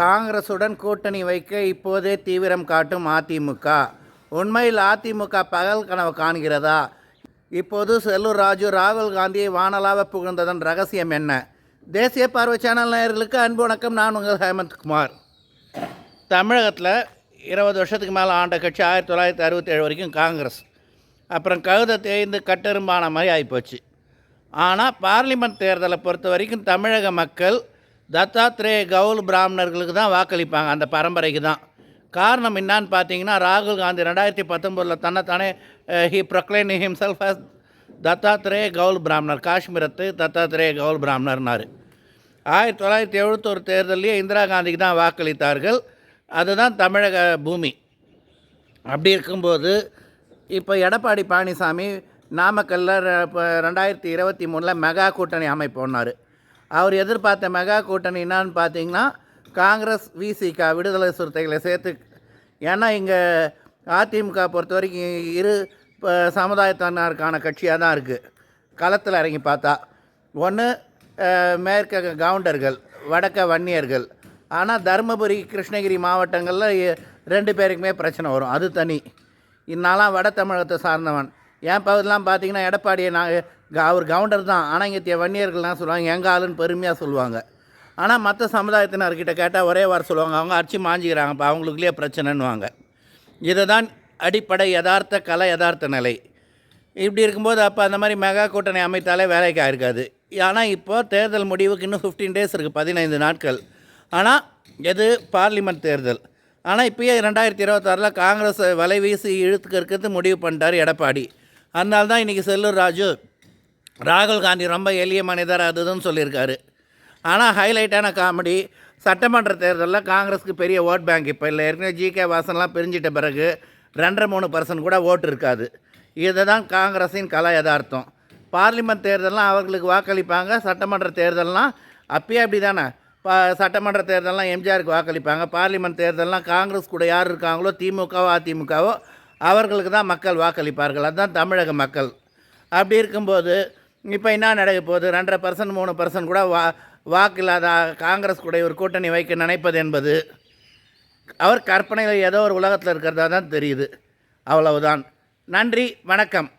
காங்கிரசுடன் கூட்டணி வைக்க இப்போதே தீவிரம் காட்டும் அதிமுக. உண்மையில் அதிமுக பகல் கனவு காண்கிறதா? இப்போது செல்லூர் ராஜு ராகுல் காந்தியை வானலாக புகழ்ந்ததன் ரகசியம் என்ன? தேசிய பார்வை சேனல் நேயர்களுக்கு அன்பு வணக்கம். நான் உங்கள் ஹேமந்த் குமார். தமிழகத்தில் இருபது வருஷத்துக்கு மேலே ஆண்ட கட்சி ஆயிரத்தி தொள்ளாயிரத்தி அறுபத்தேழு வரைக்கும் காங்கிரஸ். அப்புறம் கழுதை தேய்ந்து கட்டெரும்பான மாதிரி ஆகிப்போச்சு ஆனால் பார்லிமெண்ட் தேர்தலை பொறுத்த வரைக்கும் தமிழக மக்கள் தத்தாத்ரேய கவுல் பிராமணர்களுக்கு தான் வாக்களிப்பாங்க அந்த பரம்பரைக்கு தான். காரணம் என்னான்னு பார்த்தீங்கன்னா ராகுல் காந்தி ரெண்டாயிரத்தி பத்தொம்போதில் தன்னைத்தானே he proclaimed himself as Dattatreya Kaul பிராமணர் காஷ்மீரத்து தத்தாத்ரேய கவுல் பிராமணர்னார். ஆயிரத்தி தொள்ளாயிரத்தி எழுபத்தொரு தேர்தலையே இந்திரா காந்திக்கு தான் வாக்களித்தார்கள். அதுதான் தமிழக பூமி. அப்படி இருக்கும்போது இப்போ எடப்பாடி பழனிசாமி நாமக்கல்லில் இப்போ ரெண்டாயிரத்தி இருபத்தி மூணில் மெகா கூட்டணி அமைப்போன்னாரு அவர் எதிர்பார்த்த மெகா கூட்டணி என்னான்னு பார்த்தீங்கன்னா காங்கிரஸ் விசிகா விடுதலை சிறுத்தைகளை சேர்த்து ஏன்னா இங்கே அதிமுக பொறுத்த வரைக்கும் இரு இப்போ சமுதாயத்தினருக்கான கட்சியாக தான் இருக்குது களத்தில் இறங்கி பார்த்தா. ஒன்று மேற்க கவுண்டர்கள் வடக்க வன்னியர்கள். ஆனால் தருமபுரி கிருஷ்ணகிரி மாவட்டங்களில் ரெண்டு பேருக்குமே பிரச்சனை வரும். அது தனி. இன்னாலாம் வட தமிழகத்தை சார்ந்தவன். என் பகுதியெலாம் பார்த்தீங்கன்னா எடப்பாடியை நான் அவர் கவுண்டர் தான். ஆனால் இங்கே வன்னியர்கள்லாம் சொல்லுவாங்க எங்கள் ஆளுன்னு பெருமையாக சொல்லுவாங்க. ஆனால் மற்ற சமுதாயத்தினர்கிட்ட கேட்டால் ஒரே வாரம் சொல்லுவாங்க அவங்க அடிச்சு மாஞ்சிக்கிறாங்கப்பா அவங்களுக்குள்ளே பிரச்சனைன்னுவாங்க. இதை தான் அடிப்படை யதார்த்த கலை யதார்த்த நிலை. இப்படி இருக்கும்போது அப்போ அந்த மாதிரி மெகா கூட்டணி அமைத்தாலே வேலைக்கு ஆயிருக்காது. ஆனால் இப்போது தேர்தல் முடிவுக்கு இன்னும் ஃபிஃப்டீன் டேஸ் இருக்குது பதினைந்து நாட்கள். ஆனால் எது? பார்லிமெண்ட் தேர்தல். ஆனால் இப்போயே ரெண்டாயிரத்தி இருபத்தாறில் காங்கிரஸ் வலை வீசி இழுத்துக்க இருக்கிறது முடிவு பண்ணிட்டார் எடப்பாடி. அதனால தான் இன்றைக்கி செல்லூர் ராஜு ராகுல் காந்தி ரொம்ப எளிய மனிதர் அதுதுன்னு சொல்லியிருக்காரு. ஆனால் ஹைலைட்டான காமெடி. சட்டமன்ற தேர்தலில் காங்கிரஸுக்கு பெரிய ஓட் பேங்க் இப்போ. இல்லை ஏற்கனவே ஜிகே வாசன்லாம் பிரிஞ்சிட்ட பிறகு ரெண்டரை மூணு பர்சன்ட் கூட ஓட்டு இருக்காது. இதுதான் காங்கிரஸின் கலா யதார்த்தம். பார்லிமெண்ட் தேர்தல்லாம் அவர்களுக்கு வாக்களிப்பாங்க. சட்டமன்ற தேர்தல்லாம் அப்பயே அப்படி தானே பா சட்டமன்ற தேர்தல்லாம் எம்ஜிஆருக்கு வாக்களிப்பாங்க. பார்லிமெண்ட் தேர்தல்லாம் காங்கிரஸ் கூட யார் இருக்காங்களோ திமுகவோ அதிமுகவோ அவர்களுக்கு தான் மக்கள் வாக்களிப்பார்கள். அதுதான் தமிழக மக்கள். அப்படி இருக்கும்போது இப்போ என்ன நடக்க போகுது? ரெண்டரை பர்சன்ட் மூணு பர்சன்ட் கூட வா வாக்கில்லாத காங்கிரஸ் கூட ஒரு கூட்டணி வைக்க நினைப்பது என்பது அவர் கற்பனையில் ஏதோ ஒரு உலகத்தில் இருக்கிறதா தான் தெரியுது. அவ்வளவுதான். நன்றி வணக்கம்.